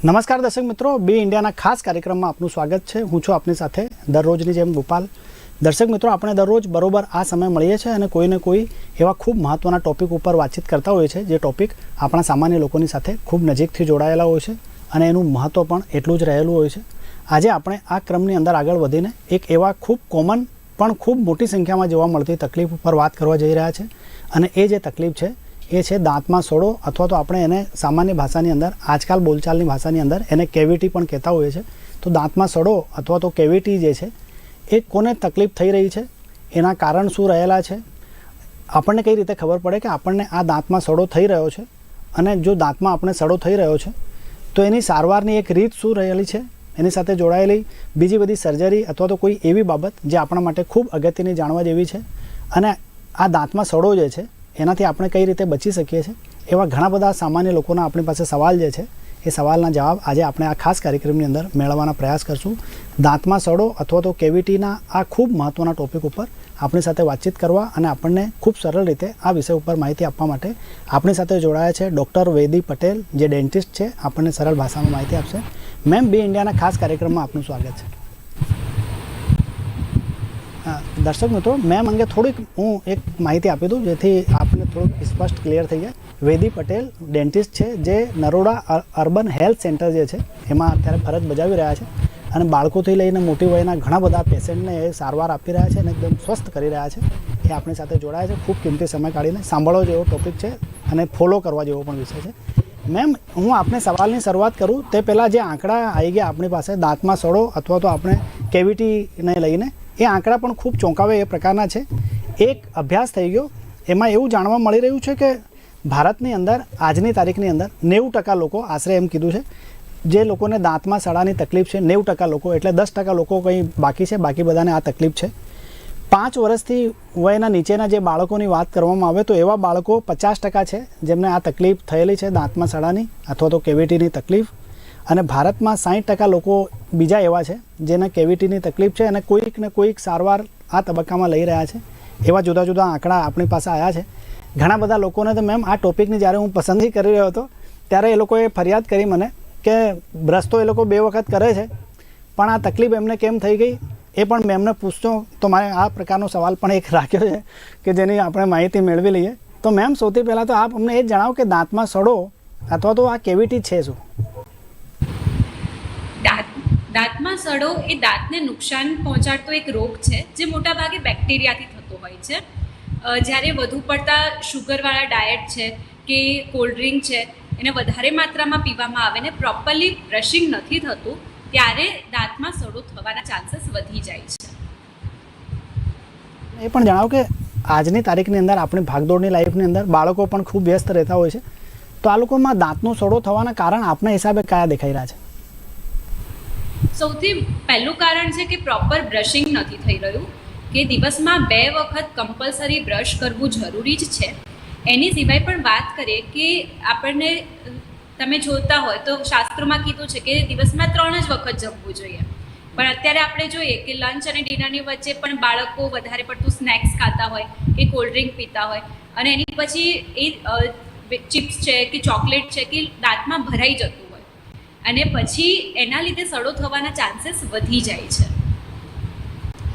નમસ્કાર દર્શક મિત્રો, બી ઇન્ડિયાના ખાસ કાર્યક્રમમાં આપનું સ્વાગત છે. હું છું આપની સાથે દરરોજની જેમ ગોપાલ. દર્શક મિત્રો, આપણે દરરોજ બરોબર આ સમય મળીએ છીએ અને કોઈને કોઈ એવા ખૂબ મહત્ત્વના ટોપિક ઉપર વાતચીત કરતા હોઈએ છે જે ટોપિક આપણા સામાન્ય લોકોની સાથે ખૂબ નજીકથી જોડાયેલા હોય છે અને એનું મહત્ત્વ પણ એટલું જ રહેલું હોય છે. આજે આપણે આ ક્રમની અંદર આગળ વધીને એક એવા ખૂબ કોમન પણ ખૂબ મોટી સંખ્યામાં જોવા મળતી તકલીફ ઉપર વાત કરવા જઈ રહ્યા છે અને એ જે તકલીફ છે એ છે દાંતમાં સડો અથવા તો આપણે એને સામાન્ય ભાષાની અંદર, આજકાલ બોલચાલની ભાષાની અંદર એને કેવિટી પણ કહેતા હોઈએ છે. તો દાંતમાં સડો અથવા તો કેવિટી જે છે, એ કોને તકલીફ થઈ રહી છે? એના કારણ શું રહેલા છે? આપણને કઈ રીતે ખબર પડે કે આપણને આ દાંતમાં સડો થઈ રહ્યો છે? અને જો દાંતમાં આપણે સડો થઈ રહ્યો છે, તો એની સારવારની એક રીત શું રહેલી છે? એની સાથે જોડાયેલી બીજી બધી સર્જરી અથવા તો કોઈ એવી બાબત જે આપણા માટે ખૂબ અગત્યની જાણવા જેવી છે. અને આ દાંતમાં સડો જે છે એનાથી આપણે કઈ રીતે બચી શકીએ છીએ? એવા ઘણા બધા સામાન્ય લોકોના આપણી પાસે સવાલ જે છે, એ સવાલના જવાબ આજે આપણે આ ખાસ કાર્યક્રમની અંદર મેળવવાના પ્રયાસ કરશું. દાંતમાં સડો અથવા તો કેવિટીના આ ખૂબ મહત્ત્વના ટોપિક ઉપર આપણી સાથે વાતચીત કરવા અને આપણને ખૂબ સરળ રીતે આ વિષય ઉપર માહિતી આપવા માટે આપણી સાથે જોડાયા છે ડૉક્ટર વૈદી પટેલ, જે ડેન્ટિસ્ટ છે. આપણને સરળ ભાષામાં માહિતી આપશે. મેમ બી ઇન્ડિયાના ખાસ કાર્યક્રમમાં આપનું સ્વાગત છે. દર્શક મિત્રો, મેમ અંગે થોડીક હું એક માહિતી આપી દઉં, જેથી આપને થોડુંક સ્પષ્ટ ક્લિયર થઈ જાય. વેદી પટેલ ડેન્ટિસ્ટ છે, જે નરોડા અર્બન હેલ્થ સેન્ટર જે છે, એમાં અત્યારે ફરજ બજાવી રહ્યા છે અને બાળકોથી લઈને મોટી વયના ઘણા બધા પેશન્ટને એ સારવાર આપી રહ્યા છે અને એકદમ સ્વસ્થ કરી રહ્યા છે. એ આપણી સાથે જોડાયા છે. ખૂબ કિંમતી સમય કાઢીને સાંભળવો જેવો ટોપિક છે અને ફોલો કરવા જેવો પણ વિષય છે. મેમ, હું આપને સવાલની શરૂઆત કરું. તે પહેલાં જે આંકડા આવી ગયા આપણી પાસે, દાંતમાં સડો અથવા તો આપણે કેવિટીને લઈને એ આંકડા પણ ખૂબ ચોંકાવે એ પ્રકારના છે. એક અભ્યાસ થઈ ગયો. એમાં એવું જાણવા મળી રહ્યું છે કે ભારતની અંદર, આજની તારીખની અંદર નેવું ટકા લોકો આશરે એમ કીધું છે. જે લોકોને દાંતમાં સડાની તકલીફ છે, નેવું ટકા લોકો એટલે દસ ટકા લોકો કંઈ બાકી છે, બાકી બધાને આ તકલીફ છે. પાંચ વર્ષથી વયના નીચેના જે બાળકોની વાત કરવામાં આવે તો એવા બાળકો પચાસ ટકા છે જેમને આ તકલીફ થયેલી છે દાંતમાં સડાની અથવા તો કેવિટીની તકલીફ. અને ભારતમાં સાઠ ટકા લોકો બીજા એવા છે, જેને કેવિટીની તકલીફ છે અને કોઈક ને કોઈક સારવાર આ તબક્કામાં લઈ રહ્યા છે. એવા જુદા જુદા આંકડા આપણી પાસે આવ્યા છે. ઘણા બધા લોકોને તો મેમ આ ટોપિકની જ્યારે હું પસંદગી કરી રહ્યો હતો, ત્યારે એ લોકોએ ફરિયાદ કરી મને કે બ્રશ તો એ લોકો બે વખત કરે છે, પણ આ તકલીફ એમને કેમ થઈ ગઈ? એ પણ મેમને પૂછતો, તો મારે આ પ્રકારનો સવાલ પણ એક રાખ્યો છે કે જેની આપણે માહિતી મેળવી લઈએ. તો મેમ સૌથી પહેલાં તો આપ અમને એ જણાવો કે દાંતમાં સડો અથવા તો આ કેવિટી છે શું? દાંતમાં સડો એ દાંતને નુકસાન પહોંચાડતો એક રોગ છે, જે મોટાભાગે બેક્ટેરિયાથી થતો હોય છે. જ્યારે વધુ પડતા શુગરવાળા ડાયટ છે કે કોલ્ડ ડ્રિંક છે, એને વધારે માત્રામાં પીવામાં આવે ને પ્રોપરલી બ્રશિંગ નથી થતું, ત્યારે દાંતમાં સડો થવાના ચાન્સીસ વધી જાય છે. એ પણ જણાવો કે આજની તારીખની અંદર આપણી ભાગદોડની લાઈફની અંદર બાળકો પણ ખૂબ વ્યસ્ત રહેતા હોય છે. તો આ લોકોમાં દાંતનો સડો થવાના કારણ આપના હિસાબે કયા દેખાઈ રહ્યા છે? સૌથી પહેલું કારણ છે કે પ્રોપર બ્રશિંગ નથી થઈ રહ્યું, કે દિવસમાં બે વખત કમ્પલસરી બ્રશ કરવું જરૂરી જ છે. એની સિવાય પણ વાત કરીએ કે આપણને, તમે જોતા હોય તો શાસ્ત્રોમાં કીધું છે કે દિવસમાં ત્રણ જ વખત જમવું જોઈએ. પણ અત્યારે આપણે જોઈએ કે લંચ અને ડિનરની વચ્ચે પણ બાળકો વધારે પડતું સ્નેક્સ ખાતા હોય કે કોલ્ડ ડ્રિંક પીતા હોય. અને એની પછી એ ચિપ્સ છે કે ચોકલેટ છે કે દાંતમાં ભરાઈ જતું અને પછી એના લીધે સડો થવાના ચાન્સીસ વધી જાય છે.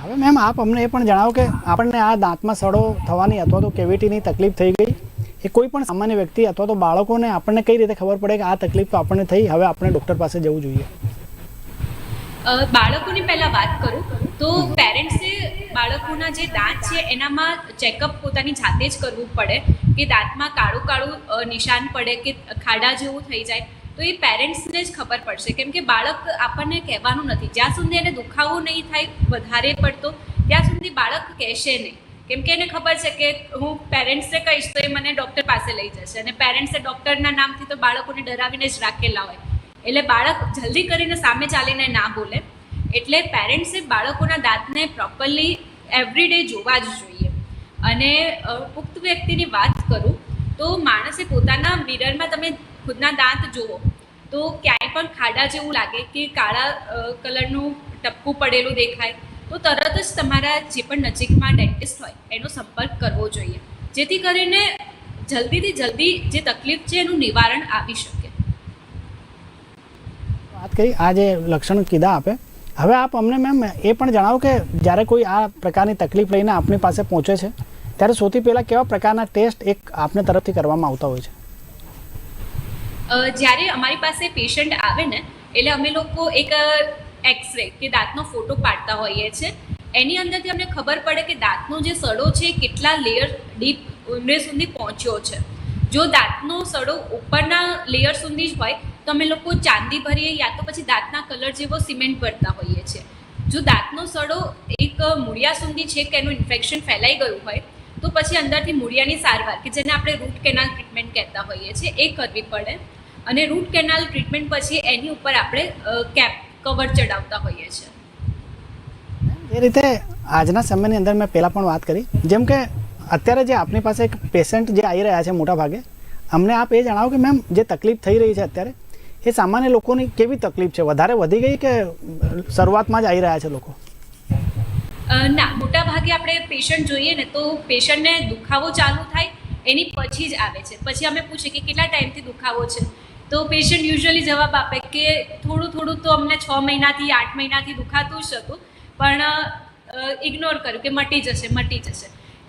હવે મેમ આપ અમને એ પણ જણાવો કે આપણને આ દાંતમાં સડો થવાની અથવા તો કેવિટીની તકલીફ થઈ ગઈ. એ કોઈ પણ સામાન્ય વ્યક્તિ અથવા તો બાળકોને આપણને કઈ રીતે ખબર પડે કે આ તકલીફ તો આપણને થઈ હવે આપણે ડૉક્ટર પાસે જવું જોઈએ? બાળકોની પહેલાં વાત કરું તો પેરેન્ટ્સે બાળકોના જે દાંત છે એનામાં ચેકઅપ પોતાની જાતે જ કરવું પડે કે દાંતમાં કાળું કાળું નિશાન પડે કે ખાડા જેવું થઈ જાય. તો એ પેરેન્ટ્સને જ ખબર પડશે. કેમ કે બાળક આપણને કહેવાનું નથી. જ્યાં સુધી એને દુખાવો નહીં થાય વધારે પડતો, ત્યાં સુધી બાળક કહેશે નહીં. કેમ કે એને ખબર છે કે હું પેરેન્ટ્સને કહીશ તો એ મને ડૉક્ટર પાસે લઈ જશે અને પેરેન્ટ્સે ડૉક્ટરના નામથી તો બાળકોને ડરાવીને જ રાખેલા હોય. એટલે બાળક જલ્દી કરીને સામે ચાલીને ના બોલે. એટલે પેરેન્ટ્સે બાળકોના દાંતને પ્રોપરલી એવરીડે જોવા જ જોઈએ. અને પુખ્ત વ્યક્તિની વાત કરું તો માણસે પોતાના મિરરમાં તમે ખુદના દાંત જુઓ. તો ક્યાંય પણ ખાડા જેવું લાગે કે કાળા કલરનું ટપકું પડેલું દેખાય, તો તરત જ તમારા જે પણ નજીકમાં ડેન્ટિસ્ટ હોય, એનો સંપર્ક કરવો જોઈએ. જેથી કરીને જલ્દીથી જલ્દી જે તકલીફ છે એનું નિવારણ આવી શકે. વાત કરી, આ જે લક્ષણ કીધા આપે, હવે આપ અમને મેમ એ પણ જણાવો કે જ્યારે કોઈ આ પ્રકારની તકલીફ લઈને આપની પાસે પહોંચે છે, ત્યારે સૌથી પહેલાં કેવા પ્રકારના ટેસ્ટ એક આપને તરફથી કરવામાં આવતા હોય છે? જ્યારે અમારી પાસે પેશન્ટ આવે ને, એટલે અમે લોકો એક એક્સરે કે દાંતનો ફોટો પાડતા હોઈએ છીએ એની અંદરથી અમને ખબર પડે કે દાંતનો જે સડો છે કેટલા લેયર ડીપ ઊંડે સુધી પહોંચ્યો છે. જો દાંતનો સડો ઉપરના લેયર સુધી જ હોય, તો અમે લોકો ચાંદી ભરીએ યા તો પછી દાંતના કલર જેવો સિમેન્ટ ભરતા હોઈએ છીએ જો દાંતનો સડો એક મૂળિયા સુધી છે કે એનું ઇન્ફેક્શન ફેલાઈ ગયું હોય, તો પછી અંદરથી મૂળિયાની સારવાર કે જેને આપણે રૂટ કેનાલ ટ્રીટમેન્ટ કહેતા હોઈએ છીએ એ કરવી પડે. અને રૂટ કેનાલ ટ્રીટમેન્ટ પછી એની ઉપર આપણે કેપ કવર ચડાવતા હોઈએ છીએ. એ રીતે આજના સમયની અંદર મેં પહેલાં પણ વાત કરી. જેમ કે અત્યારે જે આપની પાસે એક પેશન્ટ જે આવી રહ્યા છે મોટા ભાગે અમને આપ એ જણાવો કે મેમ જે તકલીફ થઈ રહી છે અત્યારે એ સામાન્ય લોકોની કેવી તકલીફ છે? વધારે વધી ગઈ કે શરૂઆતમાં જ આવી રહ્યા છે લોકો? ના મોટા ભાગે આપણે પેશન્ટ જોઈએ ને તો પેશન્ટને દુખાવો ચાલુ થાય એની પછી જ આવે છે. પછી અમે પૂછીએ કે કેટલા ટાઈમથી દુખાવો છે? તો પેશન્ટ યુઝ્યુઅલી જવાબ આપે કે થોડું થોડું તો અમને છ મહિનાથી આઠ મહિનાથી દુખાતું જ હતું પણ ઇગ્નોર કર્યું કે મટી જશે મટી જશે.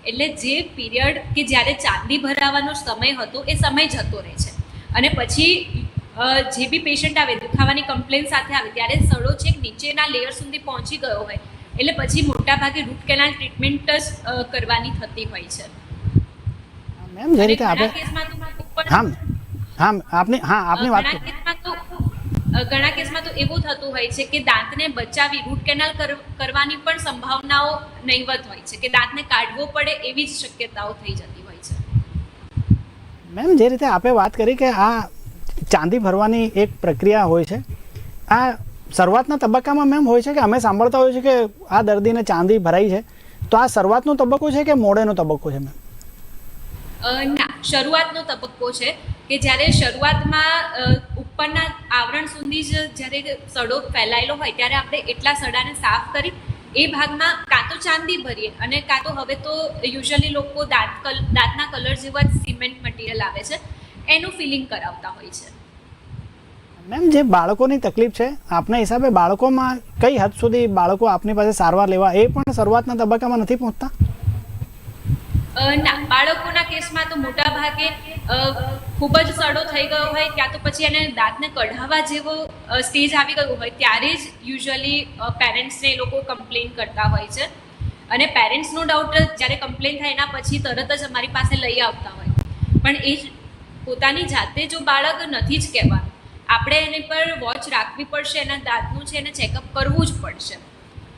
એટલે જે પીરિયડ કે જ્યારે ચાંદી ભરાવાનો સમય હતો એ સમય જતો રહે છે. અને પછી જે બી પેશન્ટ આવે દુખાવાની કમ્પ્લેન સાથે આવે ત્યારે સડો છેક નીચેના લેયર સુધી પહોંચી ગયો હોય. એટલે પછી મોટાભાગે રૂટ કેનાલ ટ્રીટમેન્ટ જ કરવાની થતી હોય છે. મેમ જે રીતે આપે ઘણા કેસમાં તો ઉપર- હા હા આપની હા આપની વાત ઘણા કેસમાં તો એવું થતું હોય છે કે દાંતને બચાવી રૂટ કેનાલ કરવાની પણ સંભાવનાઓ નહીવત હોય છે કે દાંતને કાઢવો પડે એવી જ શક્યતાઓ થઈ જતી હોય છે. મેમ જે રીતે આપે વાત કરી કે આ ચાંદી ભરવાની એક પ્રક્રિયા હોય છે આ શરૂઆતના તબક્કામાં મેમ હોય છે કે અમે સાંભળતા હોઈએ છીએ કે આ દર્દીને ચાંદી ભરાઈ છે તો આ શરૂઆતનો તબક્કો છે કે મોડેનો તબક્કો છે મેમ? ના શરૂઆતનો તબક્કો છે. કે જ્યારે શરૂઆતમાં ઉપરના આવરણ સુધી જ જ્યારે સડો ફેલાયેલો હોય, ત્યારે આપણે એટલા સડાને સાફ કરી એ ભાગમાં કાં તો ચાંદી ભરીએ અને કાં તો હવે તો યુઝઅલી લોકો દાંત કલ, દાંતના કલર જેવા જ સિમેન્ટ મટીરિયલ આવે છે, એનું ફિલિંગ કરાવતા હોય છે. મેમ, જે બાળકોની તકલીફ છે, આપના હિસાબે બાળકોમાં કઈ હદ સુધી બાળકો આપની પાસે સારવાર લેવા, એ પણ શરૂઆતના તબક્કામાં નથી પહોંચતા? ના, બાળકોના કેસમાં તો મોટા ભાગે ખૂબ જ સડો થઈ ગયો હોય, ક્યાં તો પછી એને દાંતને કઢાવવા જેવો સ્ટેજ આવી ગયું હોય, ત્યારે જ યુઝ્યુઅલી પેરેન્ટ્સને એ લોકો કમ્પ્લેન કરતા હોય છે. અને પેરેન્ટ્સનો ડાઉટ જ્યારે કમ્પ્લેન થાય એના પછી તરત જ અમારી પાસે લઈ આવતા હોય. પણ એ પોતાની જાતે જો બાળક નથી જ કહેવાનું આપણે એની પર વોચ રાખવી પડશે, એના દાંતનું છે, એને ચેકઅપ કરવું જ પડશે.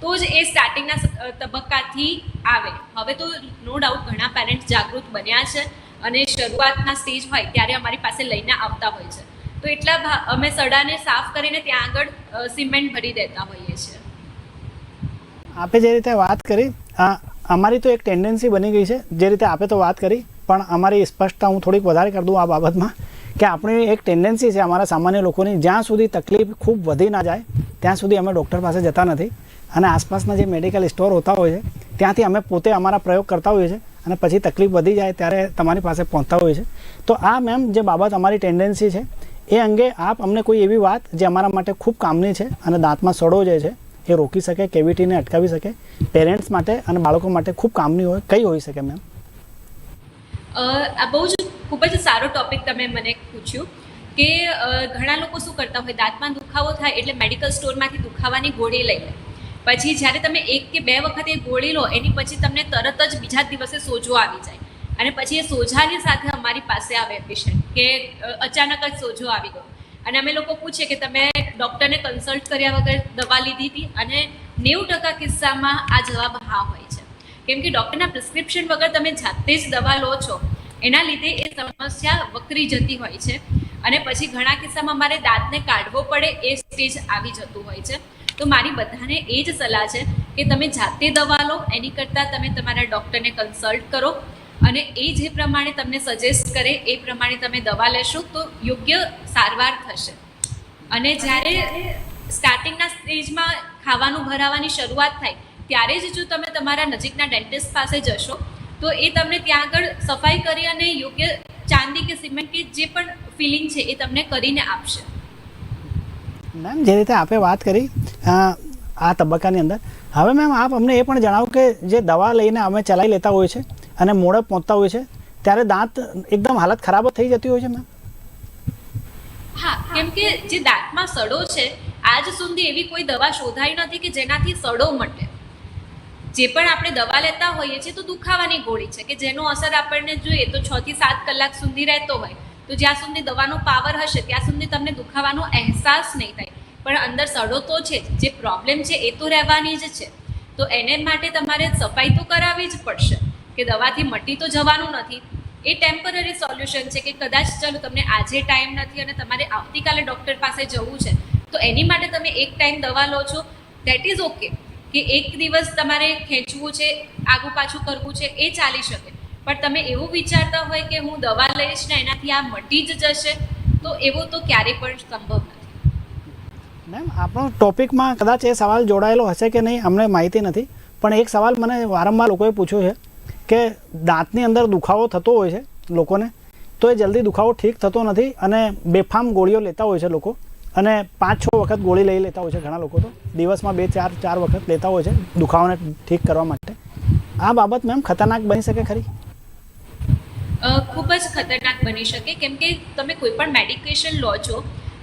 તો જ એ સ્ટાર્ટિંગના તબક્કાથી આવે. હવે તો નો ડાઉટ ઘણા પેરેન્ટ્સ જાગૃત બન્યા છે અને શરૂઆતના સ્ટેજ હોય ત્યારે અમારી પાસે લઈને આવતા હોય છે. તો એટલા અમે સડાને સાફ કરીને ત્યાં આગળ સિમેન્ટ ભરી દેતા હોઈએ છીએ. આપે જે રીતે વાત કરી અમારી તો એક ટેન્ડન્સી બની ગઈ છે. જે રીતે આપે તો વાત કરી, પણ અમારી સ્પષ્ટતા હું થોડીક વધારે કરી દઉં આ બાબતમાં, કે આપણી એક ટેન્ડન્સી છે અમારા સામાન્ય લોકોની, જ્યાં સુધી તકલીફ ખૂબ વધી ના જાય, ત્યાં સુધી અમે ડૉક્ટર પાસે જતા નથી. અને આસપાસના જે મેડિકલ સ્ટોર હોતા હોય છે, ત્યાંથી અમે પોતે અમારા પ્રયોગ કરતા હોઈએ છીએ અને પછી તકલીફ વધી જાય ત્યારે તમારી પાસે પહોંચતા હોઈએ છે તો આ મેમ જે બાબત અમારી ટેન્ડન્સી છે, એ અંગે આપ અમને કોઈ એવી વાત જે અમારા માટે ખૂબ કામની છે અને દાંતમાં સડો જે છે, એ રોકી શકે કેવિટીને અટકાવી શકે પેરેન્ટ્સ માટે અને બાળકો માટે ખૂબ કામની હોય, કઈ હોઈ શકે મેમ આ બહુ જ ખૂબ જ સારો ટોપિક તમે મને પૂછ્યું કે ઘણા લોકો શું કરતા હોય? દાંતમાં દુખાવો થાય એટલે મેડિકલ સ્ટોરમાંથી દુખાવાની ગોળી લઈ લે. પછી જ્યારે તમે એક કે બે વખત એ ગોળી લો, એની પછી તમને તરત જ બીજા દિવસે સોજો આવી જાય. અને પછી એ સોજાની સાથે અમારી પાસે આવે પેશન્ટ કે અચાનક જ સોજો આવી ગયો. અને અમે લોકો પૂછીએ કે તમે ડૉક્ટરને કન્સલ્ટ કર્યા વગર દવા લીધી હતી? અને નેવું ટકા કિસ્સામાં આ જવાબ હા હોય છે. કેમ કે ડૉક્ટરના પ્રિસ્ક્રિપ્શન વગર તમે જાતે જ દવા લો છો, એના લીધે એ સમસ્યા વકરી જતી હોય છે. અને પછી ઘણા કિસ્સામાં અમારે દાંતને કાઢવો પડે એ સ્ટેજ આવી જતું હોય છે. તો મારી બધાને એ જ સલાહ છે કે તમે જાતે દવા લો, એની કરતાં તમે તમારા ડૉક્ટરને કન્સલ્ટ કરો અને એ જે પ્રમાણે તમને સજેસ્ટ કરે, એ પ્રમાણે તમે દવા લેશો તો યોગ્ય સારવાર થશે. અને જ્યારે સ્ટાર્ટિંગના સ્ટેજમાં ખાવાનું ભરાવાની શરૂઆત થાય, ત્યારે જ જો તમે તમારા નજીકના ડેન્ટિસ્ટ પાસે જશો, તો એ તમને ત્યાં આગળ સફાઈ કરી અને યોગ્ય ચાંદી કે સિમેન્ટ કે જે પણ ફિલિંગ છે એ તમને કરીને આપશે. મેમ, જે રીતે આપે વાત કરી આ તબક્કાની અંદર. હવે મેમ, આપ અમને એ પણ જણાવો કે જે દવા લઈને અમે ચલાવી લેતા હોય છે અને મોડે પહોંચતા હોય છે, ત્યારે દાંત એકદમ હાલત ખરાબ થઈ જતી હોય છે મેમ? હા, કેમ કે જે દાંતમાં સડો છે, આજ સુધી એવી કોઈ દવા શોધાઈ નથી કે જેનાથી સડો મટે. જે પણ આપણે દવા લેતા હોઈએ છીએ તો દુખાવાની ગોળી છે કે જેનો અસર આપણને જોઈએ તો છ થી સાત કલાક સુધી રહેતો હોય. તો જ્યાં સુધી દવાનો પાવર હશે, ત્યાં સુધી તમને દુખાવાનો અહેસાસ નહીં થાય. પણ અંદર સડો તો છે, જ. પ્રોબ્લેમ છે, એ તો રહેવાની જ છે. તો એને માટે તમારે સફાઈ તો કરાવવી જ પડશે, કે દવાથી મટી તો જવાનું નથી. એ ટેમ્પરરી સોલ્યુશન છે કે કદાચ ચલો તમને આજે ટાઈમ નથી અને તમારે આવતીકાલે ડૉક્ટર પાસે જવું છે, તો એની માટે તમે એક ટાઈમ દવા લો છો. દેટ ઇઝ ઓકે કે એક દિવસ તમારે ખેંચવું છે, આગું પાછું કરવું છે, એ ચાલી શકે. પણ તમે એવું વિચારતા હોય કે હું દવા લઈશ ને એનાથી આ મટી જ જશે, તો એવું તો ક્યારે પણ સંભવ નથી. મેમ, આપણો ટોપિકમાં કદાચ એ સવાલ જોડાયેલો હશે કે નહીં, અમને માહિતી નથી. પણ એક સવાલ મને વારંવાર લોકોએ પૂછ્યો છે કે દાંતની અંદર દુખાવો થતો હોય છે લોકોને, તો એ જલ્દી દુખાવો ઠીક થતો નથી અને બેફામ ગોળીઓ લેતા હોય છે લોકો. અને પાંચ છ વખત ગોળી લઈ લેતા હોય છે ઘણા લોકો તો. દિવસમાં બે, ચાર ચાર વખત લેતા હોય છે દુખાવાને ઠીક કરવા માટે. આ બાબત મેમ ખતરનાક બની શકે ખરી? ખૂબ જ ખતરનાક બની શકે. કેમ કે તમે કોઈ પણ મેડિકેશન લો છો,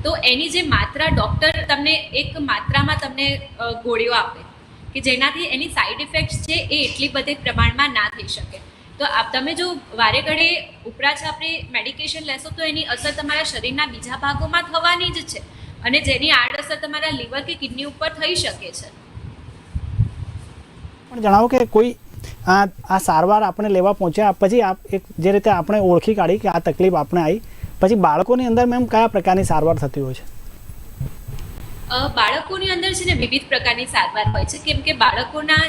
તો એની જે માત્રા ડૉક્ટર તમને એક માત્રામાં તમને ગોળીઓ આપે કે જેનાથી એની સાઈડ ઇફેક્ટ્સ છે એ એટલી બધી પ્રમાણમાં ના થઈ શકે. તો આપ, તમે જો વારે ઘડે ઉપરા છાપરે મેડિકેશન લેશો, તો એની અસર તમારા શરીરના બીજા ભાગોમાં થવાની જ છે અને જેની આડઅસર તમારા લીવર કે કિડની ઉપર થઈ શકે છે. પણ જણાવો કે કોઈ આ આ સારવાર આપણે લેવા પહોંચ્યા, પછી આપ એક જે રીતે આપણે ઓળખી કાઢી કે આ તકલીફ આપણે આવી પછી બાળકોની અંદર મેમ કયા પ્રકારની સારવાર થતી હોય છે? બાળકોની અંદર છે ને વિવિધ પ્રકારની સારવાર હોય છે. કેમ કે બાળકોના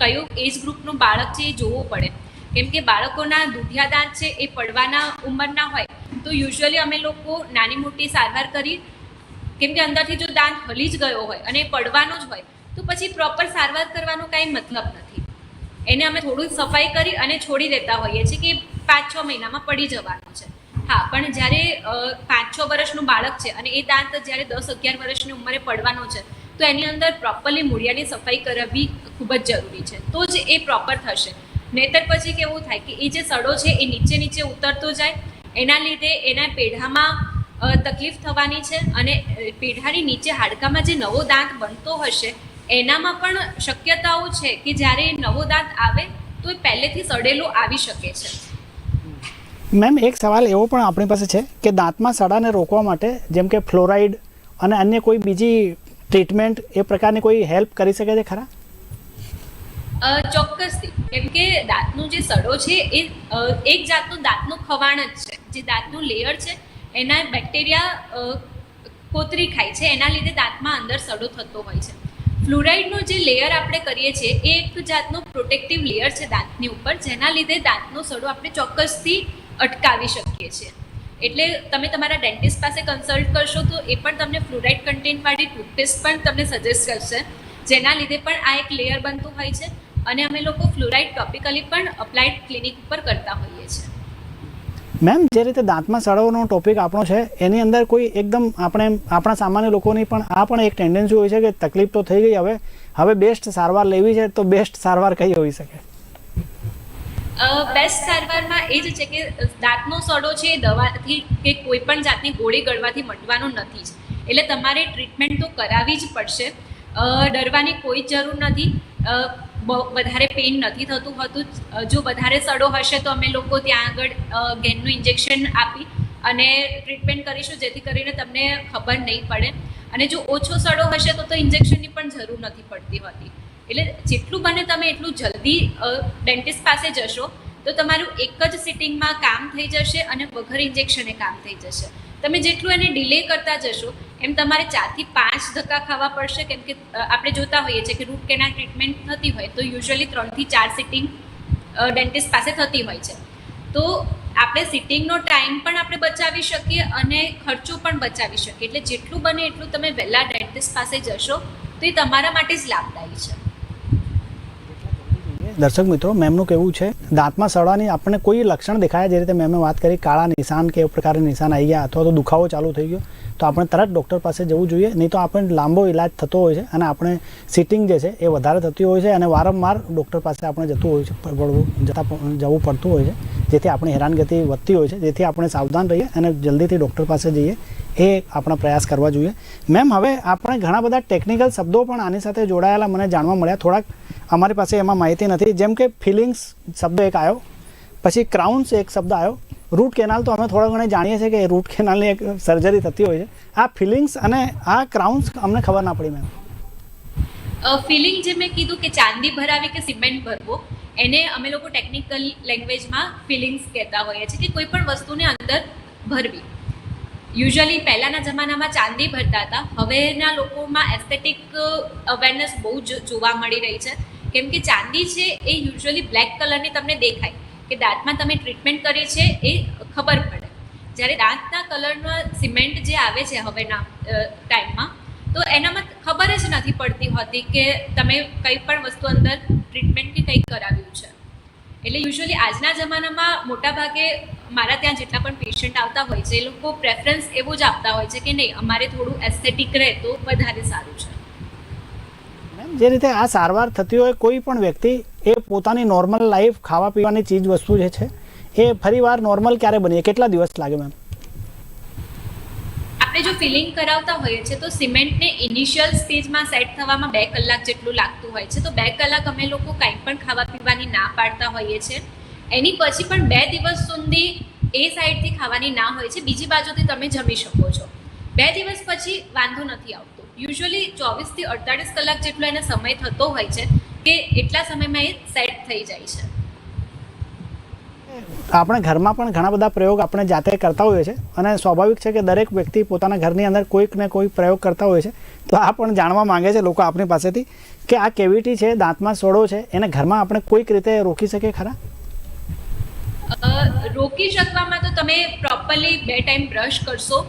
કયો એજ ગ્રુપનું બાળક છે એ જોવું પડે. કેમ કે બાળકોના દુધિયા દાંત છે એ પડવાના ઉંમરના હોય, તો યુઝ્યુઅલી અમે લોકો નાની મોટી સારવાર કરી, કેમ કે અંદરથી જો દાંત હલી જ ગયો હોય અને પડવાનો જ હોય, તો પછી પ્રોપર સારવાર કરવાનો કાંઈ મતલબ નથી. એને અમે થોડું સફાઈ કરી અને છોડી દેતા હોઈએ છીએ કે પાંચ છ મહિનામાં પડી જવાનું છે. હા, પણ જ્યારે પાંચ છ વર્ષનું બાળક છે અને એ દાંત જ્યારે દસ અગિયાર વર્ષની ઉંમરે પડવાનો છે, તો એની અંદર પ્રોપરલી મૂળિયાની સફાઈ કરાવવી ખૂબ જ જરૂરી છે. તો જ એ પ્રોપર થશે. નહીતર પછી કેવું થાય કે એ જે સડો છે એ નીચે નીચે ઉતરતો જાય, એના લીધે એના પેઢામાં તકલીફ થવાની છે અને પેઢાની નીચે હાડકામાં જે નવો દાંત બનતો હશે એનામાં પણ શક્યતાઓ છે કે જ્યારે નવો દાંત આવે તો એ પહેલેથી સડેલું આવી શકે છે. મેમ એક સવાલ એવો પણ આપણી પાસે છે કે દાંતમાં સડાને રોકવા માટે જેમ કે ફ્લોરાઇડ અને અન્ય કોઈ બીજી ટ્રીટમેન્ટ એ પ્રકારની કોઈ હેલ્પ કરી શકે છે ખરા? ચોક્કસથી કેમ કે દાંતનું જે સડો છે એ એક જાતનું દાંતનું ખવાણ જ છે. જે દાંતનું લેયર છે એના બેક્ટેરિયા કોતરી ખાય છે. એના લીધે દાંતમાં અંદર સડો થતો હોય છે. ફ્લુરાઇડનું જે લેયર આપણે કરીએ છીએ, એ એક જાતનું પ્રોટેક્ટિવ લેયર છે દાંતની ઉપર, જેના લીધે દાંતનો સડો આપણે ચોક્કસથી અટકાવી શકીએ છીએ. એટલે તમે તમારા ડેન્ટિસ્ટ પાસે કન્સલ્ટ કરશો તો એ પણ તમને ફ્લુરાઇડ કન્ટેન્ટવાળી ટૂથપેસ્ટ પણ તમને સજેસ્ટ કરશે, જેના લીધે પણ આ એક લેયર બનતું હોય છે. અને અમે લોકો ફ્લુરાઇડ ટોપિકલી પણ અપ્લાઇડ ક્લિનિક ઉપર કરતા હોઈએ છીએ. મેમ, જે રીતે દાંતમાં સડવાનો ટોપિક આપણો છે, એની અંદર કોઈ એકદમ આપણે આપણા સામાન્ય લોકોની પણ, આ પણ એક ટેન્ડન્સી હોય છે કે તકલીફ તો થઈ ગઈ હવે હવે બેસ્ટ સારવાર લેવી છે તો બેસ્ટ સારવાર કઈ હોઈ શકે? બેસ્ટ સારવારમાં એ જ છે કે દાંતનો સડો છે એ દવાથી કે કોઈ પણ જાતની ગોળી ગળવાથી મટવાનો નથી જ. એટલે તમારે ટ્રીટમેન્ટ તો કરાવવી જ પડશે. ડરવાની કોઈ જરૂર નથી. વધારે પેઇન નથી થતું હોતું જો. વધારે સડો હશે તો અમે લોકો ત્યાં આગળ ગેનનું ઇન્જેક્શન આપી અને ટ્રીટમેન્ટ કરીશું જેથી કરીને તમને ખબર નહીં પડે. અને જો ઓછો સડો હશે તો તો ઇન્જેક્શનની પણ જરૂર નથી પડતી હોતી. એટલે જેટલું બને તમે એટલું જલ્દી ડેન્ટિસ્ટ પાસે જશો તો તમારું એક જ સિટિંગમાં કામ થઈ જશે અને વગર ઇન્જેક્શને કામ થઈ જશે. તમે જેટલું એને ડિલે કરતા જશો એમ તમારે ચારથી પાંચ ધક્કા ખાવા પડશે, કેમ કે આપણે જોતા હોઈએ છીએ કે રૂટ કેનાલ ટ્રીટમેન્ટ થતી હોય તો યુઝ્યુઅલી ત્રણથી ચાર સિટિંગ ડેન્ટિસ્ટ પાસે થતી હોય છે. તો આપણે સિટિંગનો ટાઈમ પણ આપણે બચાવી શકીએ અને ખર્ચો પણ બચાવી શકીએ. એટલે જેટલું બને એટલું તમે વહેલા ડેન્ટિસ્ટ પાસે જશો તો એ તમારા માટે જ લાભદાયી છે. દર્શક મિત્રો, મેમનું કહેવું છે, દાંતમાં સડવાની આપણને કોઈ લક્ષણ દેખાય જે રીતે મેમે વાત કરી, કાળા નિશાન કે એ પ્રકારે નિશાન આવી ગયા અથવા તો દુખાવો ચાલુ થઈ ગયો, તો આપણે તરત ડૉક્ટર પાસે જવું જોઈએ. નહીં તો આપણે લાંબો ઇલાજ થતો હોય છે અને આપણે સિટિંગ જે છે એ વધારે થતી હોય છે અને વારંવાર ડૉક્ટર પાસે આપણે જતું હોય છે પડવું જતા જવું પડતું હોય છે. જેથી આપણી હેરાનગતિ વધતી હોય છે, જેથી આપણે સાવધાન રહીએ અને જલ્દીથી ડૉક્ટર પાસે જઈએ. એ આપણે પ્રયાસ કરવા જોઈએ. મેમ, હવે આપણે ઘણા બધા ટેકનિકલ શબ્દો પણ આની સાથે જોડાયેલા મને જાણવા મળ્યા. થોડાક અમારી પાસે એમાં માહિતી નથી. જેમ કે ફિલિંગ્સ શબ્દ એક આવ્યો પછી ક્રાઉન્સ એક શબ્દ આવ્યો રૂટ કેનાલ તો અમે થોડા ઘણા જાણીએ છીએ કે રૂટ કેનાલની એક સર્જરી થતી હોય છે. આ ફિલિંગ્સ અને આ ક્રાઉન્સ અમને ખબર ના પડી, મેમ. ફિલિંગ જે મેં કીધું કે ચાંદી ભરાવી કે સિમેન્ટ ભરવો, એને અમે લોકો ટેકનિકલ લેંગ્વેજમાં ફિલિંગ્સ કહેતા હોઈએ છીએ કે કોઈ પણ વસ્તુને અંદર ભરવી. યુઝ્યુઅલી પહેલાંના જમાનામાં ચાંદી ભરતા હતા. હવેના લોકોમાં એસ્થેટિક અવેરનેસ બહુ જ જોવા મળી રહી છે. કેમ કે ચાંદી છે એ યુઝઅલી બ્લેક કલરની તમને દેખાય. કે દાંતમાં તમે ટ્રીટમેન્ટ કરી છે એ ખબર પડે. જ્યારે દાંતના કલરમાં સિમેન્ટ જે આવે છે હવેના ટાઈમમાં તો એનામાં ખબર જ નથી પડતી હોતી કે તમે કંઈ પણ વસ્તુ અંદર ટ્રીટમેન્ટ કે કંઈક કરાવ્યું છે. એટલે યુઝ્યુઅલી આજના જમાનામાં મોટાભાગે મારા ત્યાં જેટલા પણ પેશન્ટ આવતા હોય છે, એ લોકો પ્રેફરન્સ એવું જ આપતા હોય છે કે નહીં, અમારે થોડું એસ્થેટિક રહે તો વધારે સારું છે. જે રીતે આ સારવાર થતી હોય, કોઈ પણ વ્યક્તિ એ પોતાની નોર્મલ લાઈફ ખાવા પીવાની ચીજ વસ્તુ જે છે, એ ફરીવાર નોર્મલ ક્યારે બની કેટલા દિવસ લાગે મેમ આપણે જો ફિલિંગ કરાવતા હોઈએ છીએ, તો સિમેન્ટને ઇનિશિયલ સ્ટેજમાં સેટ થવામાં બે કલાક જેટલું લાગતું હોય છે. તો બે કલાક અમે લોકો કંઈ પણ ખાવા પીવાની ના પાડતા હોઈએ છીએ. એની પછી પણ બે દિવસ સુધી એ સાઈડથી ખાવાની ના હોય છે. બીજી બાજુથી તમે જમી શકો છો. બે દિવસ પછી વાંધો નથી આવતો. યુઝ્યુઅલી ચોવીસથી અડતાલીસ કલાક જેટલો એને સમય થતો હોય છે કે એટલા સમયમાં એ સેટ થઈ જાય છે. આપણે ઘરમાં પણ ઘણા બધા પ્રયોગ આપણે જાતે કરતા હોઈએ છીએ અને સ્વાભાવિક છે કે દરેક વ્યક્તિ પોતાના ઘરની અંદર કોઈક ને કોઈ પ્રયોગ કરતા હોય છે. તો આ પણ જાણવા માંગે છે લોકો આપણી પાસેથી કે આ કેવિટી છે, દાંતમાં સોડો છે, એને ઘરમાં આપણે કોઈક રીતે રોકી શકીએ ખરા? રોકી શકવામાં તો તમે પ્રોપરલી બે ટાઈમ બ્રશ કરશો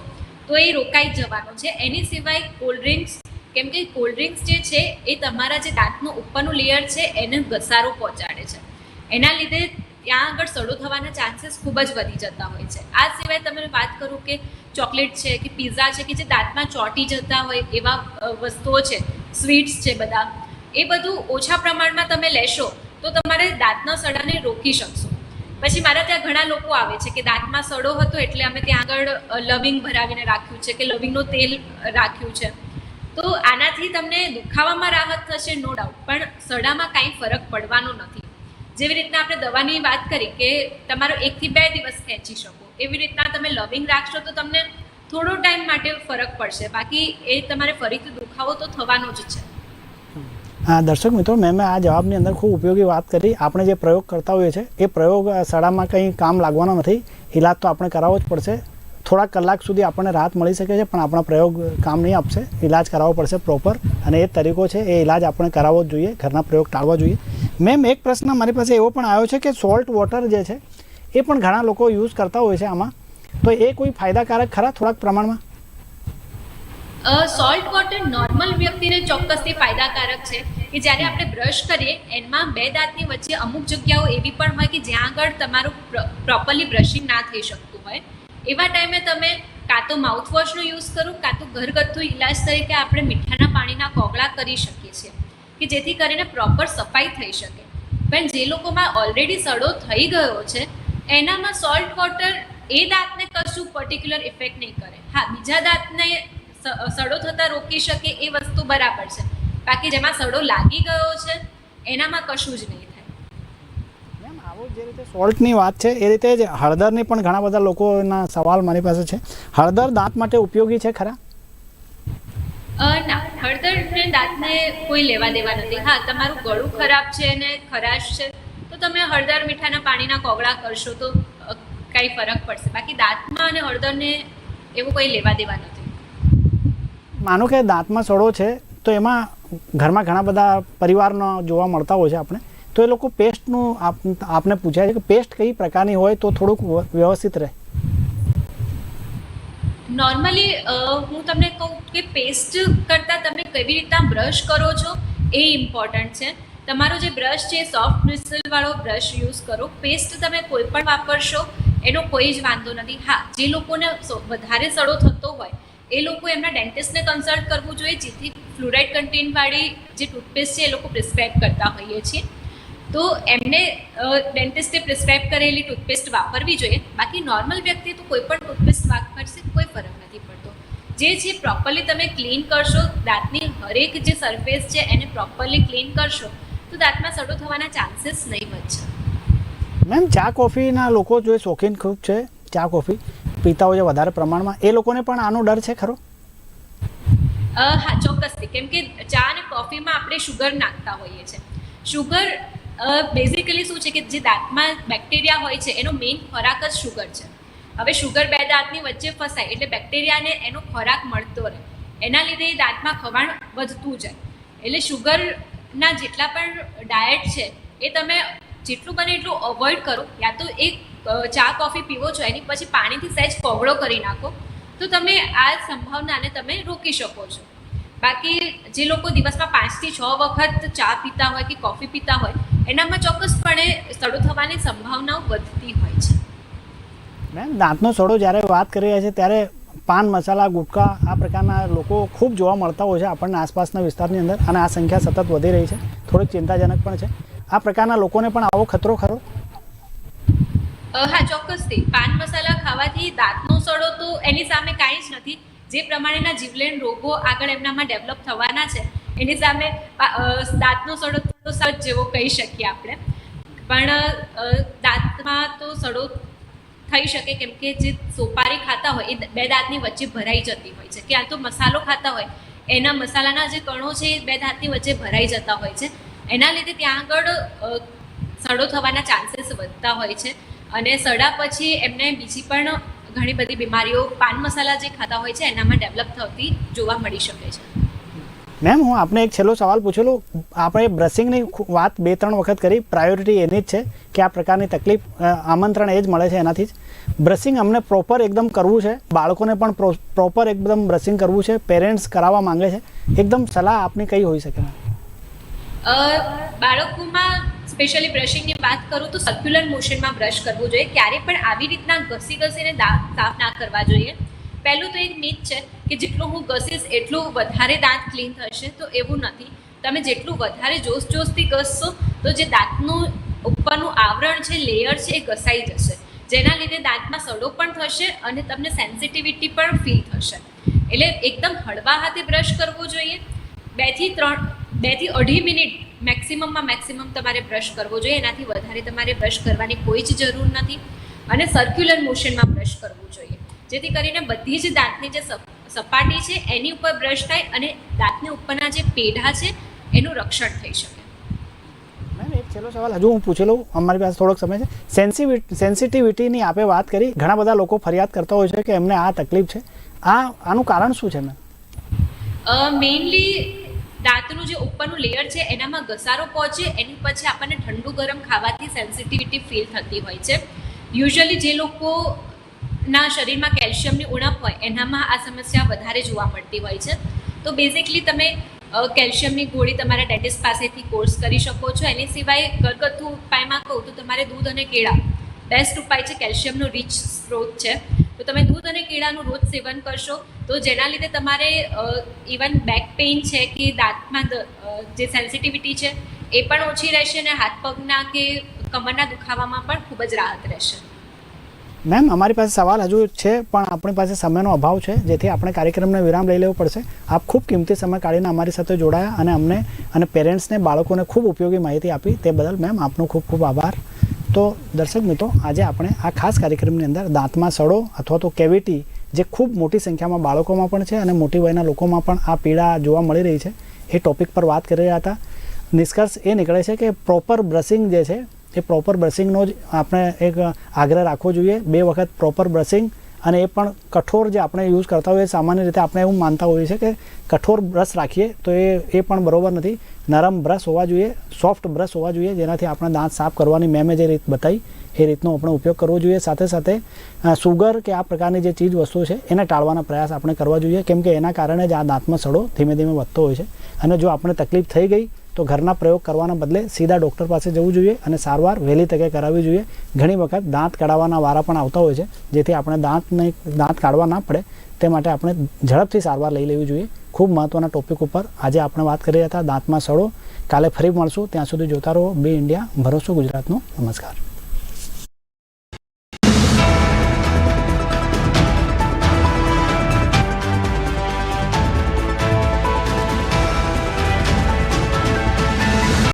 તો એ રોકાઈ જવાનો છે. એની સિવાય કોલ્ડ ડ્રિંક્સ કેમ કે કોલ્ડ ડ્રિંક્સ જે છે એ તમારા જે દાંતનું ઉપરનું લેયર છે એને ઘસારો પહોંચાડે છે. એના લીધે ત્યાં આગળ સડો થવાના ચાન્સીસ ખૂબ જ વધી જતા હોય છે. આ સિવાય તમે વાત કરું કે ચોકલેટ છે કે પીઝા છે કે જે દાંતમાં ચોંટી જતા હોય એવા વસ્તુઓ છે, સ્વીટ્સ છે બધા, એ બધું ઓછા પ્રમાણમાં તમે લેશો તો તમારે દાંતના સડાને રોકી શકશો. પછી મારા ત્યાં ઘણા લોકો આવે છે કે દાંતમાં સડો હતો એટલે અમે ત્યાં આગળ લવિંગ ભરાવીને રાખ્યું છે કે લવિંગનું તેલ રાખ્યું છે. તો આનાથી તમને દુખાવામાં રાહત થશે નો ડાઉટ પણ સડામાં કાંઈ ફરક પડવાનો નથી. જેવી રીતના આપણે દવાની વાત કરી કે તમારો એકથી બે દિવસ ખેંચી શકો. એવી રીતના તમે લવિંગ રાખશો તો તમને થોડો ટાઈમ માટે ફરક પડશે. બાકી એ તમારે ફરીથી દુખાવો તો થવાનો જ છે. હા, દર્શક મિત્રો, મેં મેં આ જવાબની અંદર ખૂબ ઉપયોગી વાત કરી. આપણે જે પ્રયોગ કરતા હોઈએ છીએ, એ પ્રયોગ શાળામાં કંઈ કામ લાગવાનો નથી. ઇલાજ તો આપણે કરાવવો જ પડશે. થોડા કલાક સુધી આપણને રાહત મળી શકે છે, પણ આપણા પ્રયોગ કામ નહીં આપશે. ઇલાજ કરાવવો પડશે પ્રોપર અને એ તરીકો છે, એ ઇલાજ આપણે કરાવવો જ જોઈએ. ઘરના પ્રયોગ ટાળવા જોઈએ. મેમ, એક પ્રશ્ન મારી પાસે એવો પણ આવ્યો છે કે સોલ્ટ વોટર જે છે, એ પણ ઘણા લોકો યુઝ કરતા હોય છે આમાં. તો એ કોઈ ફાયદાકારક ખરા થોડાક પ્રમાણમાં? સોલ્ટ વોટર નોર્મલ વ્યક્તિને ચોક્કસથી ફાયદાકારક છે કે જ્યારે આપણે બ્રશ કરીએ, એમાં બે દાંતની વચ્ચે અમુક જગ્યાઓ એવી પણ હોય કે જ્યાં આગળ તમારું પ્રોપરલી બ્રશિંગ ના થઈ શકતું હોય. એવા ટાઈમે તમે કાં તો માઉથવોશનો યુઝ કરો, કાં તો ઘરગથ્થુ ઇલાજ તરીકે આપણે મીઠાના પાણીના કોગળા કરી શકીએ છીએ. કે જેથી કરીને પ્રોપર સફાઈ થઈ શકે. પણ જે લોકોમાં ઓલરેડી સડો થઈ ગયો છે, એનામાં સોલ્ટ વોટર એ દાંતને કશું પર્ટિક્યુલર ઇફેક્ટ નહીં કરે. હા, બીજા દાંતને સડો થતાં રોકી શકે એ વસ્તુ બરાબર છે. બાકી જેમાં સડો લાગી ગયો છે, એનામાં કશું જ નહીં જે રીતે સોલ્ટની વાત છે, એ રીતે જ હળદરની પણ ઘણા બધા લોકોના સવાલ મારી પાસે છે. હળદર દાંત માટે ઉપયોગી છે ખરા? ના, હળદર ને દાંતને કોઈ લેવા દેવા નથી. હા, તમારું ગળું ખરાબ છે ને ખરાશ છે, તો તમે હળદર મીઠાના પાણીના કોગળા કરશો તો કંઈ ફરક પડશે. બાકી દાંતમાં અને હળદરને એવું કોઈ લેવા દેવા નથી. માનો કે દાંતમાં સડો છે, તો એમાં ઘરમાં ઘણા બધા પરિવારનો જોવા મળતા હોય છે આપણે, તો એ લોકો પેસ્ટનું આપ, આપને પૂછાય છે કે પેસ્ટ કઈ પ્રકારની હોય તો થોડુંક વ્યવસ્થિત રહે. નોર્મલી હું તમને કહું કે પેસ્ટ કરતાં તમે કેવી રીતના બ્રશ કરો છો એ ઇમ્પોર્ટન્ટ છે. તમારો જે બ્રશ છે સોફ્ટ બ્રિસ્ટલવાળો બ્રશ યુઝ કરો. પેસ્ટ તમે કોઈ પણ વાપરશો, એનો કોઈ જ વાંધો નથી. હા, જે લોકોને વધારે સડો થતો હોય, એ લોકો એમના ડેન્ટિસ્ટને કન્સલ્ટ કરવું જોઈએ, જેથી ફ્લુરાઇડ કન્ટેન્ટવાળી જે ટૂથપેસ્ટ છે, એ લોકો પ્રિસ્ક્રાઇબ કરતા હોઈએ છીએ. તો એમને ડેન્ટિસ્ટે પ્રિસ્ક્રાઇબ કરેલી ટૂથપેસ્ટ વાપરવી જોઈએ. બાકી નોર્મલ વ્યક્તિ તો કોઈ પણ ટૂથપેસ્ટ વાપરશે કોઈ ફરક નથી પડતો. જે છે પ્રોપરલી તમે ક્લીન કરશો દાંતની હરેક જે સરફેસ છે એને પ્રોપરલી ક્લીન કરશો તો દાંતમાં સડો થવાના ચાન્સીસ નહીં વધશે મેમ ચા કોફીના લોકો જો શોખીન ખૂબ છે ચા કોફી પીતા હોય છે વધારે પ્રમાણમાં. એ લોકોને પણ આનો ડર છે ખરો? હા ચોક્કસથી. કેમ કે ચા અને કોફીમાં આપણે શુગર નાખતા હોઈએ છીએ. શુગર બેઝિકલી શું છે કે જે દાંતમાં બેક્ટેરિયા હોય છે, એનો મેઇન ખોરાક જ શુગર છે. હવે શુગર બે દાંતની વચ્ચે ફસાય એટલે બેક્ટેરિયાને એનો ખોરાક મળતો રહે. એના લીધે એ દાંતમાં ખવાણ વધતું જાય. એટલે શુગરના જેટલા પણ ડાયટ છે, એ તમે જેટલું બને એટલું અવોઇડ કરો. યા તો એક ચા કોફી પીવો છો, એની પછી પાણીથી સહેજ કોગળો કરી નાખો. તો તમે આ સંભાવનાને તમે રોકી શકો છો. બાકી જે લોકો દિવસમાં પાંચથી છ વખત ચા પીતા હોય કે કોફી પીતા હોય એનામાં ચોક્કસપણે સડો થવાની સંભાવનાઓ વધતી હોય છે. મેમ દાંતનો સડો જ્યારે વાત કરી રહ્યા છે ત્યારે પાન મસાલા ગુટકા આ પ્રકારના લોકો ખૂબ જોવા મળતા હોય છે આપણને આસપાસના વિસ્તારની અંદર અને આ સંખ્યા સતત વધી રહી છે. થોડીક ચિંતાજનક પણ છે. આ પ્રકારના લોકોને પણ આવો ખતરો ખરો? અ, હા ચોક્કસથી. પાન મસાલા ખાવાથી દાંતનો સડો તો એની સામે કાંઈ જ નથી. જે પ્રમાણેના જીવલેણ રોગો આગળ એમનામાં ડેવલપ થવાના છે. એની સામે દાંતનો સડો તો સજ જેવો કહી શકીએ આપણે. પણ દાંતમાં તો સડો થઈ શકે કેમ કે જે સોપારી ખાતા હોય, એ બે દાંતની વચ્ચે ભરાઈ જતી હોય છે. ક્યાં તો મસાલો ખાતા હોય, એના મસાલાના જે કણો છે, એ બે દાંતની વચ્ચે ભરાઈ જતા હોય છે. એના લીધે ત્યાં આગળ સડો થવાના ચાન્સીસ વધતા હોય છે. અને સડા પછી એમને બીજી પણ ઘણી બધી બીમારીઓ, પાન મસાલા જે ખાતા હોય છે, એનામાં ડેવલપ થતી જોવા મળી શકે છે. મેમ, હું આપને એક છેલ્લો સવાલ પૂછેલો. આપણે બ્રશિંગની વાત બે, ત્રણ વખત કરી. પ્રાયોરિટી એની જ છે કે આ પ્રકારની તકલીફ આમંત્રણ એ જ મળે છે એનાથી જ. બ્રશિંગ અમને પ્રોપર એકદમ કરવું છે. બાળકોને પણ પ્રોપર એકદમ બ્રશિંગ કરવું છે. પેરેન્ટ્સ કરાવવા માંગે છે. એકદમ સલાહ આપની કઈ હોઈ શકે? બાળકોમાં સ્પેશિયલી બ્રશિંગની વાત કરું તો સર્ક્યુલર મોશનમાં બ્રશ કરવું જોઈએ. ક્યારેય પણ આવી રીતના ઘસી ઘસીને સાફ ના કરવા જોઈએ. પહેલું તો એક મિથ છે કે જેટલું હું ઘસીશ એટલું વધારે દાંત ક્લીન થશે, તો એવું નથી. તમે જેટલું વધારે જોશ જોશથી ઘસશો, તો જે દાંતનું ઉપરનું આવરણ છે લેયર છે, એ ઘસાઈ જશે. જેના લીધે દાંતમાં સડો પણ થશે અને તમને સેન્સિટિવિટી પણ ફીલ થશે. એટલે એકદમ હળવા હાથે બ્રશ કરવો જોઈએ. બેથી ત્રણ બેથી અઢી મિનિટ મેક્સિમમમાં મેક્સિમમ તમારે બ્રશ કરવો જોઈએ. એનાથી વધારે તમારે બ્રશ કરવાની કોઈ જ જરૂર નથી. અને સર્ક્યુલર મોશનમાં બ્રશ કરવું જોઈએ. જેથી કરીને બધી જ દાંતની જે સપ- સપાટી છે એની ઉપર બ્રશ થાય અને દાંતની ઉપરના જે પેઢા છે એનું રક્ષણ થઈ શકે. મેમ એક છેલ્લો સવાલ હજુ હું પૂછેલો. અમારી પાસે થોડોક સમય છે. સેન્સિટિવિટી સેન્સિટિવિટીની આપે વાત કરી. ઘણા બધા લોકો ફરિયાદ કરતા હોય છે કે એમને આ તકલીફ છે. આ આનું કારણ શું છે મેમ? મેઇનલી દાંતનું જે ઉપરનું લેયર છે એનામાં ઘસારો પહોંચે એની પછી આપણને ઠંડુ ગરમ ખાવાથી સેન્સિટિવિટી ફીલ થતી હોય છે. યુઝ્યુઅલી જે લોકોના શરીરમાં કેલ્શિયમની ઉણપ હોય, એનામાં આ સમસ્યા વધારે જોવા મળતી હોય છે. તો બેઝિકલી તમે કેલ્શિયમની ગોળી તમારા ડેન્ટિસ્ટ પાસેથી કોર્સ કરી શકો છો. એની સિવાય ઘરગથ્થુ ઉપાયમાં કહું તો તમારે દૂધ અને કેળા બેસ્ટ ઉપાય છે કેલ્શિયમનો રીચ સ્ત્રોત છે. તો તમે દૂધ અને કેળાનું રોજ સેવન કરશો, તો જેના લીધે તમારે ઇવન બેક પેઇન છે કે દાંતમાં જે સેન્સિટિવિટી છે, એ પણ ઓછી રહેશે અને હાથ પગના કે કમરના દુખાવામાં પણ ખૂબ જ રાહત રહેશે. મેમ, અમારી પાસે સવાલ હજુ છે, પણ આપણી પાસે સમયનો અભાવ છે, જેથી આપણે કાર્યક્રમને વિરામ લઈ લેવો પડશે. આપ ખૂબ કિંમતી સમય કાઢીને અમારી સાથે જોડાયા અને અમને અને પેરેન્ટ્સને બાળકોને ખૂબ ઉપયોગી માહિતી આપી તે બદલ મેમ, આપનો ખૂબ ખૂબ આભાર. તો દર્શક મિત્રો, આજે આપણે આ ખાસ કાર્યક્રમની અંદર દાંતમાં સડો અથવા તો કેવિટી, જે ખૂબ મોટી સંખ્યામાં બાળકોમાં પણ છે અને મોટી વયના લોકોમાં પણ આ પીડા જોવા મળી રહી છે, એ ટોપિક પર વાત કરી રહ્યા હતા. નિષ્કર્ષ એ નીકળે છે કે પ્રોપર બ્રશિંગ જે છે એ પ્રોપર બ્રશિંગનો જ આપણે એક આગ્રહ રાખવો જોઈએ. બે વખત પ્રોપર બ્રશિંગ અને એ પણ કઠોર જે આપણે યુઝ કરતા હોઈએ સામાન્ય રીતે આપણે એવું માનતા હોઈએ છીએ કે કઠોર બ્રશ રાખીએ તો એ એ પણ બરોબર નથી. નરમ બ્રશ હોવા જોઈએ સોફ્ટ બ્રશ હોવા જોઈએ, જેનાથી આપણે દાંત સાફ કરવાની મેં મેં જે રીત બતાવી એ રીતનો આપણે ઉપયોગ કરવો જોઈએ. સાથે સાથે સુગર કે આ પ્રકારની જે ચીજ વસ્તુ છે, એને ટાળવાના પ્રયાસ આપણે કરવા જોઈએ. કેમ કે એના કારણે જ આ દાંતમાં સડો ધીમે ધીમે વધતો હોય છે. અને જો આપણે તકલીફ થઈ ગઈ તો ઘરના પ્રયોગ કરવાના બદલે સીધા ડૉક્ટર પાસે જવું જોઈએ અને સારવાર વહેલી તકે કરાવવી જોઈએ. ઘણી વખત દાંત કાઢવાના વારા પણ આવતા હોય છે, જેથી આપણે દાંતને દાંત કાઢવા ના પડે. તે માટે આપણે ઝડપથી સારવાર લઈ લેવી જોઈએ. ખૂબ મહત્ત્વના ટોપિક ઉપર આજે આપણે વાત કરી રહ્યા હતા. દાંતમાં સડો. કાલે ફરી મળશું. ત્યાં સુધી જોતા રહો. બે ઇન્ડિયા ભરોસો ગુજરાતનો. નમસ્કાર.